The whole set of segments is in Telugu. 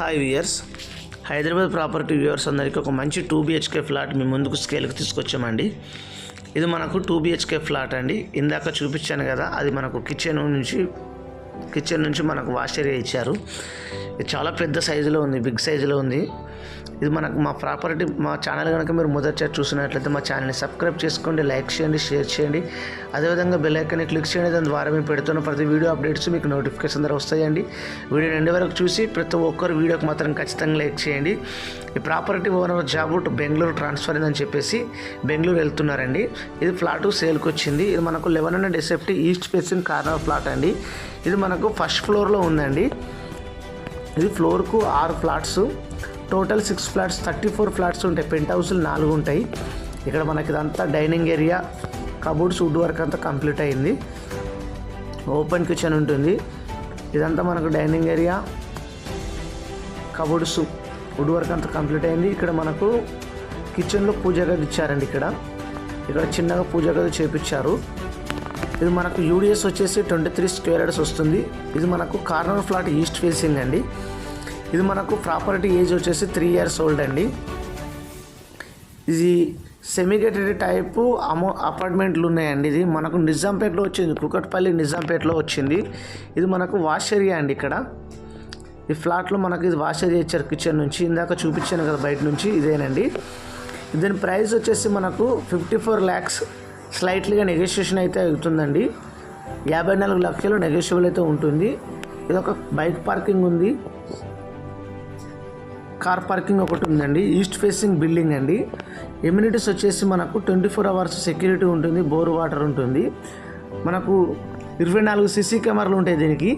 Hi viewers Hyderabad property viewers అందరికీ ఒక మంచి టూ బిహెచ్కే ఫ్లాట్ మీ ముందుకు స్కేల్కి తీసుకొచ్చామండి. ఇది మనకు టూ బిహెచ్కే ఫ్లాట్ అండి. ఇందాక చూపించాను కదా అది మనకు కిచెన్ నుంచి కిచెన్ నుంచి మనకు వాష్ ఏరియా ఇచ్చారు. ఇది చాలా పెద్ద సైజులో ఉంది బిగ్ సైజులో ఉంది. ఇది మనకు మా ప్రాపర్టీ మా ఛానల్ కనుక మీరు మొదటిసారి చూసినట్లయితే మా ఛానల్ని సబ్స్క్రైబ్ చేసుకోండి లైక్ చేయండి షేర్ చేయండి. అదేవిధంగా బెల్ ఐకాన్ని క్లిక్ చేయండి దాని ద్వారా మేము పెడుతున్న ప్రతి వీడియో అప్డేట్స్ మీకు నోటిఫికేషన్ ద్వారా వస్తాయండి. వీడియో ఎండ్ వరకు చూసి ప్రతి ఒక్కరు వీడియోకి మాత్రం ఖచ్చితంగా లైక్ చేయండి. ఈ property owner job to Bengaluru transfer అయిందని చెప్పేసి బెంగళూరు వెళ్తున్నారండి. ఇది ఫ్లాట్ సేల్కి వచ్చింది. ఇది మనకు eleven hundred SFT east facing corner flat అండి. ఇది మనకు ఫస్ట్ ఫ్లోర్లో ఉందండి. ఇది ఫ్లోర్కు ఆరు flats. Total six flats thirty four flats ఉంటాయి. పెంట్ హౌస్లు నాలుగు ఉంటాయి. ఇక్కడ మనకి ఇదంతా dining area cupboards wood work అంతా కంప్లీట్ అయింది. ఓపెన్ కిచెన్ ఉంటుంది. ఇదంతా మనకు dining area cupboards wood work అంతా కంప్లీట్ అయింది. ఇక్కడ మనకు కిచెన్లో పూజ గది ఇచ్చారండి ఇక్కడ. ఇక్కడ చిన్నగా పూజ గది చేపించారు ఇది మనకు యూడిఎస్ వచ్చేసి ట్వంటీ త్రీ స్క్వేర్ యార్డ్స్ వస్తుంది. ఇది మనకు కార్నర్ ఫ్లాట్ ఈస్ట్ ఫేసింగ్ అండి. ఇది మనకు ప్రాపర్టీ ఏజ్ వచ్చేసి త్రీ ఇయర్స్ ఓల్డ్ అండి. ఇది సెమిగేటెడ్ టైపు అమో అపార్ట్మెంట్లు ఉన్నాయండి. ఇది మనకు నిజాంపేటలో వచ్చింది. కుకట్పల్లి నిజాంపేటలో వచ్చింది. ఇది మనకు వాష్ ఏరియా అండి ఇక్కడ. ఈ ఫ్లాట్లో మనకు ఇది వాష్ ఏరియా ఇచ్చారు కిచెన్ నుంచి. ఇందాక చూపించాను కదా బయట నుంచి. ఇదేనండి. దీని ప్రైస్ వచ్చేసి మనకు ఫిఫ్టీ ఫోర్ ల్యాక్స్ స్లైట్లీగా నెగోషియేషన్ అయితే అవుతుందండి. యాభై నాలుగు లక్షలు నెగోషియబుల్ అయితే ఉంటుంది. ఇది ఒక బైక్ పార్కింగ్ ఉంది. కార్ పార్కింగ్ ఒకటి ఉందండి. ఈస్ట్ ఫేసింగ్ బిల్డింగ్ అండి. ఎమ్యూనిటీస్ వచ్చేసి మనకు ట్వంటీ ఫోర్ అవర్స్ సెక్యూరిటీ ఉంటుంది బోర్ వాటర్ ఉంటుంది. మనకు ఇరవై నాలుగు సీసీ కెమెరాలు ఉంటాయి దీనికి.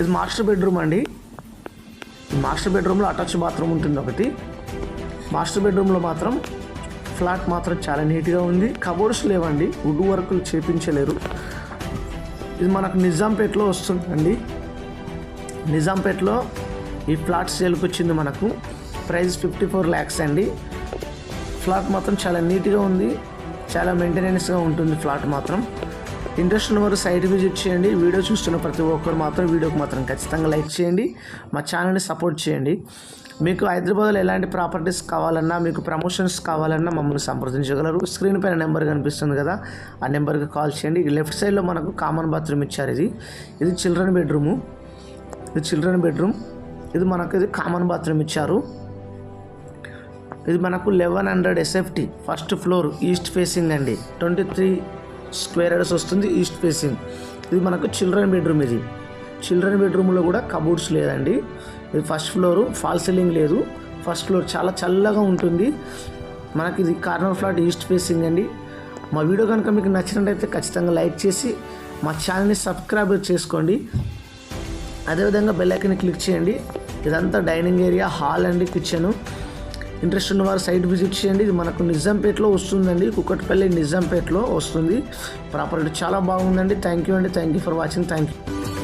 ఇది మాస్టర్ బెడ్రూమ్ అండి. మాస్టర్ బెడ్రూమ్లో అటాచ్ బాత్రూమ్ ఉంటుంది ఒకటి. మాస్టర్ బెడ్రూమ్లో మాత్రం ఫ్లాట్ మాత్రం చాలా నీట్గా ఉంది. కబోర్డ్స్ లేవండి. వుడ్ వర్కులు చేపించలేరు. ఇది మనకు నిజాంపేటలో వస్తుందండి. నిజాంపేటలో ఈ ఫ్లాట్ సేల్కి వచ్చింది మనకు. ప్రైస్ ఫిఫ్టీ ఫోర్ ల్యాక్స్ అండి. ఫ్లాట్ మాత్రం చాలా నీట్గా ఉంది. చాలా మెయింటెనెన్స్గా ఉంటుంది ఫ్లాట్ మాత్రం. ఇంట్రెస్ట్ ఉన్న వారు సైట్ విజిట్ చేయండి. వీడియో చూస్తున్న ప్రతి ఒక్కరు మాత్రం వీడియోకి మాత్రం ఖచ్చితంగా లైక్ చేయండి. మా ఛానల్ని సపోర్ట్ చేయండి. మీకు హైదరాబాద్లో ఎలాంటి ప్రాపర్టీస్ కావాలన్నా మీకు ప్రమోషన్స్ కావాలన్నా మమ్మల్ని సంప్రదించగలరు. స్క్రీన్ పైన నెంబర్ కనిపిస్తుంది కదా ఆ నెంబర్కి కాల్ చేయండి. లెఫ్ట్ సైడ్లో మనకు కామన్ బాత్రూమ్ ఇచ్చారు ఇది. ఇది చిల్డ్రన్ బెడ్రూము. ఇది చిల్డ్రన్ బెడ్రూమ్. ఇది మనకు ఇది కామన్ బాత్రూమ్ ఇచ్చారు. ఇది మనకు eleven hundred SFT first floor east facing అండి. ట్వంటీ త్రీ స్క్వేర్ అడ్రస్ వస్తుంది ఈస్ట్ ఫేసింగ్. ఇది మనకు చిల్డ్రన్ బెడ్రూమ్ ఇది. చిల్డ్రన్ బెడ్రూమ్లో కూడా కబోర్డ్స్ లేదండి. ఇది ఫస్ట్ ఫ్లోరు ఫాల్ సీలింగ్ లేదు. ఫస్ట్ ఫ్లోర్ చాలా చల్లగా ఉంటుంది. మనకి ఇది కార్నర్ ఫ్లాట్ ఈస్ట్ ఫేసింగ్ అండి. మా వీడియో కనుక మీకు నచ్చినట్టయితే ఖచ్చితంగా లైక్ చేసి మా ఛానల్ని సబ్స్క్రైబ్ చేసుకోండి. అదేవిధంగా బెల్ ఐకన్ క్లిక్ చేయండి. ఇదంతా డైనింగ్ ఏరియా హాల్ అండి కిచెన్. ఇంట్రెస్ట్ ఉన్న వారు సైట్ విజిట్ చేయండి. ఇది మనకు నిజాంపేటలో వస్తుందండి. కుక్కట్పల్లి నిజాంపేటలో వస్తుంది. ప్రాపర్టీ చాలా బాగుందండి. థ్యాంక్ యూ అండి. Thank you for watching. Thank you